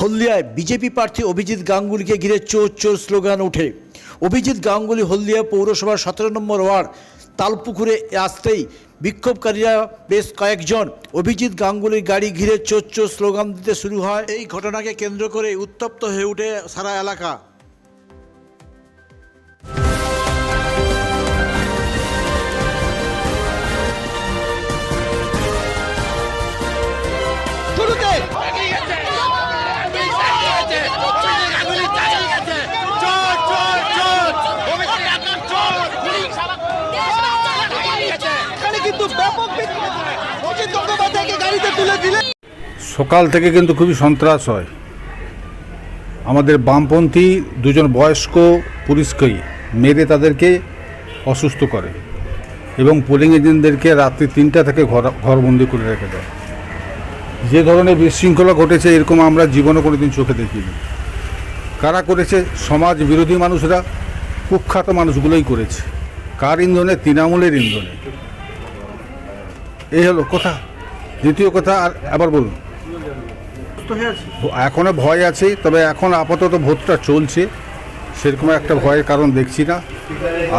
হলদিয়ায় BJP প্রার্থী অভিজিৎ গাঙ্গুলিকে ঘিরে চোর চোর স্লোগান ওঠে। অভিজিৎ গাঙ্গুলি হলদিয়া পৌরসভার সতেরো নম্বর ওয়ার্ড, তালপুকুরে আসতেই বিক্ষোভকারীরা বেশ কয়েকজন অভিজিৎ গাঙ্গুলির গাড়ি ঘিরে চোর চোর স্লোগান দিতে শুরু হয়। এই ঘটনাকে কেন্দ্র করে উত্তপ্ত হয়ে ওঠে সারা এলাকা। সকাল থেকে কিন্তু খুবই সন্ত্রাস হয়। আমাদের বামপন্থী দুজন বয়স্ক পুলিশকেই মেরে তাদেরকে অসুস্থ করে এবং পোলিং এজেন্টদেরকে রাত্রি তিনটা থেকে ঘর, ঘরবন্দি করে রেখে দেয়। যে ধরনের বিশৃঙ্খলা ঘটেছে এরকম আমরা জীবনে কোনোদিন চোখে দেখিনি। কারা করেছে? সমাজ বিরোধী মানুষরা, কুখ্যাত মানুষগুলোই করেছে। কার ইন্ধনে? তৃণমূলের ইন্ধনে। এই হলো কথা। দ্বিতীয় কথা আর আবার বলুন। এখনও ভয় আছে তবে এখন আপাতত ভোটটা চলছে। সেরকম একটা ভয়ের কারণ দেখছি না।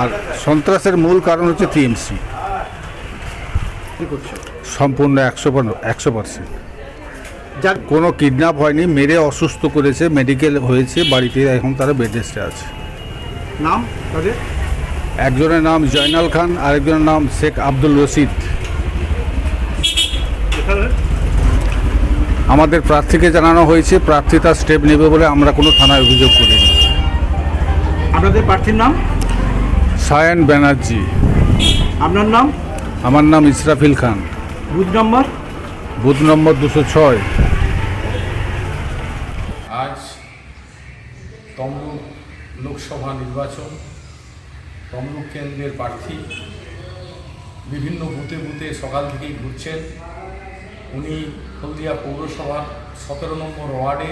আর সন্ত্রাসের মূল কারণ হচ্ছে টিএমসি। সম্পূর্ণ একশো একশো পার্সেন্ট। যার কোনো কিডন্যাপ হয়নি মেরে অসুস্থ করেছে মেডিকেল হয়েছে বাড়িতে এখন তারা বেড রেস্টে আছে। নাম তাদের? একজনের নাম জয়নাল খান আরেকজনের নাম শেখ আব্দুল রশিদ। আমাদের প্রার্থীকে জানানো হয়েছে প্রার্থী তার স্টেপ নেবে বলে আমরা কোনো থানায় অভিযোগ করিনি। আপনাদের প্রার্থীর নাম? সায়ন ব্যানার্জি। আপনার নাম? আমার নাম Israfil Khan. Booth number? Booth number দুশো ছয়। আজ তমলুক লোকসভা নির্বাচন তমলুক কেন্দ্রের প্রার্থী বিভিন্ন বুথে বুথে সকাল থেকেই ঘুরছেন। উনি হলদিয়া পৌরসভার সতেরো নম্বর ওয়ার্ডে।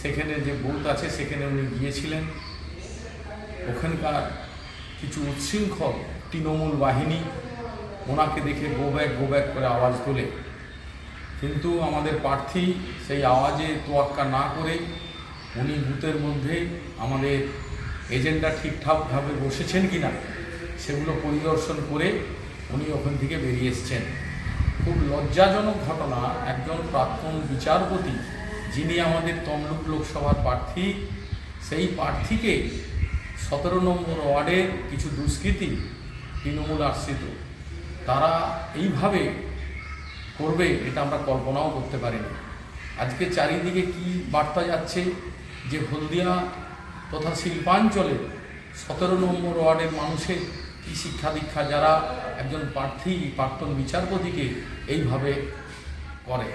সেখানে যে বুথ আছে, সেখানে উনি গিয়েছিলেন। ওখানকার কিছু উচ্ছৃঙ্খল তৃণমূল বাহিনী ওনাকে দেখে গো ব্যাক গো ব্যাক করে আওয়াজ তোলে। কিন্তু আমাদের প্রার্থী সেই আওয়াজে তোয়াক্কা না করে উনি বুথের মধ্যে আমাদের এজেন্ডা ঠিকঠাকভাবে বসেছেন কি না সেগুলো পরিদর্শন করে উনি ওখান থেকে বেরিয়ে এসছেন। খুব লজ্জাজনক ঘটনা একজন প্রাক্তন বিচারপতি যিনি আমাদের তমলুক লোকসভার প্রার্থী, সেই প্রার্থীকে সতেরো নম্বর ওয়ার্ডের কিছু দুষ্কৃতী তৃণমূল আশ্রিত, তারা এইভাবে করবে এটা আমরা কল্পনাও করতে পারিনি। আজকে চারিদিকে কি বার্তা যাচ্ছে যে হলদিয়া তথা শিল্পাঞ্চলে সতেরো নম্বর ওয়ার্ডের মানুষের কী শিক্ষা দীক্ষা যারা একজন প্রার্থী, প্রাক্তন বিচারপতিকে এইভাবে করে।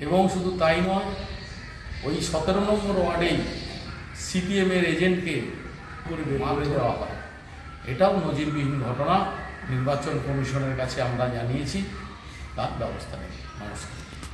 এবং শুধু তাই নয়, ওই সতেরো নম্বর ওয়ার্ডেই সিপিএমের এজেন্টকে মারে দেওয়া হয়। এটাও নজিরবিহীন ঘটনা, নির্বাচন কমিশনের কাছে আমরা জানিয়েছি, তার ব্যবস্থা নেই। নমস্কার।